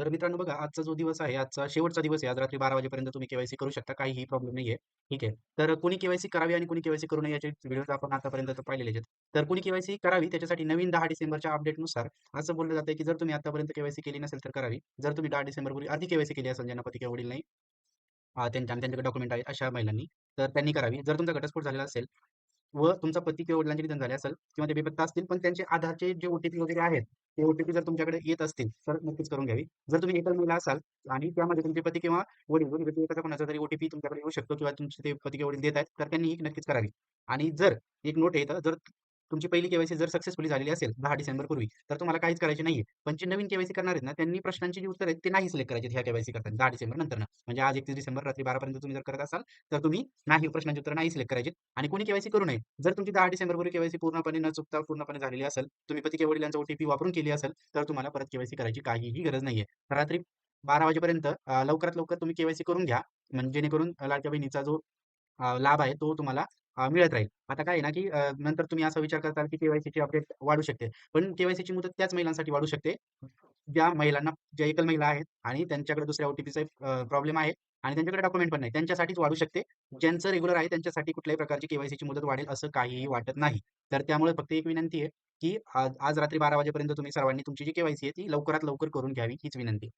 तर मित्रांनो बघा आजचा जो दिवस आहे, आजचा शेवटचा दिवस आहे. आज रात्री 12 वाजेपर्यंत तुम्ही केवायसी करू शकता. काहीही प्रॉब्लेम नाहीये. ठीक आहे. तर कोणी केवायसी करावी आणि कोणी केवायसी करू नये याचे व्हिडिओ आपण आतापर्यंत पाहिलेले आहेत. तर कोणी केवायसी करावी त्याच्यासाठी नवीन दहा डिसेंबरच्या अपडेटनुसार असं बोललं जातं की जर तुम्ही आतापर्यंत केवायसी केली नसेल तर करावी. जर तुम्ही दहा डिसेंबरपूर्वी आधी केवायसी केली असेल ज्यांना पती किंवा वडील नाही त्यांच्या त्यांच्याकडे डॉक्युमेंट आहे अशा महिलांनी, तर त्यांनी करावी. जर तुमचा घटस्फोट झालेला असेल व तुमचा पती किंवा वडिलांचे निधन झाले असेल किंवा ते बेपत्ता असतील, पण त्यांचे आधारचे जे ओटीपी वगैरे आहेत, ते ओटीपी जर तुमच्याकडे येत असतील, तर नक्कीच करून घ्यावी. जर तुम्ही एकल महिला असाल आणि त्यामध्ये तुमचे पती किंवा वडील दोन्हीपैकी एकाचा कोणाचा तरी ओटीपी तुमच्याकडे येऊ शकतो किंवा तुमचे ते पती किंवा वडील देत आहेत, तर त्यांनी ही नक्कीच करावी. आणि जर एक नोट येतं जर तुमची पहिली केवायसी जर सक्सेसफुली झालेली असेल दहा डिसेंबर पूर्वी तर तुम्हाला काहीच करायचे नाहीये. पण जे नवीन केवायसी करणार आहेत ना, त्यांनी प्रश्नांची जी उत्तर आहेत, ते नाही सिलेक्ट करायचे ह्या केवायसी करताना दहा डिसेंबर नंतर म्हणजे आज 31 डिसेंबर रात्री 12 पर्यंत तुम्ही जर करत असाल, तर तुम्ही नाही प्रश्नांची उत्तर नाही सिलेक्ट करायचे आणि कोणी केवायसी करू नये. जर तुमची दहा डिसेंबर पूर्वी केवायसी पूर्णपणे न चुकता पूर्णपणे झालेली असेल, तुम्ही पती केवडिलांचा वडिलांचा ओ-टी-पी वापरून केली असेल, तर तुम्हाला परत केवायसी करायची काहीही गरज नाहीये. रात्री 12 वाजेपर्यंत लवकरात लवकर तुम्ही केवायसी करून घ्या. म्हणजे जेणेकरून लाडक्या बहिणीचा जो लाभ आहे तो तुम्हाला मिळत राहील. आता काय आहे ना, की नंतर तुम्ही असा विचार करताल, की केवायसी ची अपडेट वाढू शकते. पण केवायसी ची मुदत त्याच महिलांसाठी वाढू शकते, ज्या महिलांना ज्या एकल महिला आहेत आणि त्यांच्याकडे दुसऱ्या ओटीपीचा प्रॉब्लेम आहे आणि त्यांच्याकडे डॉक्युमेंट पण नाही. त्यांच्यासाठीच वाढू शकते. ज्यांचं रेग्युलर आहे त्यांच्यासाठी कुठल्याही प्रकारची केवायसीची मुदत वाढेल असं काहीही वाटत नाही. तर त्यामुळे फक्त एक विनंती आहे, की आज रात्री 12 वाजेपर्यंत तुम्ही सर्वांनी तुमची जी केवायसी आहे ती लवकरात लवकर करून घ्यावी हीच विनंती.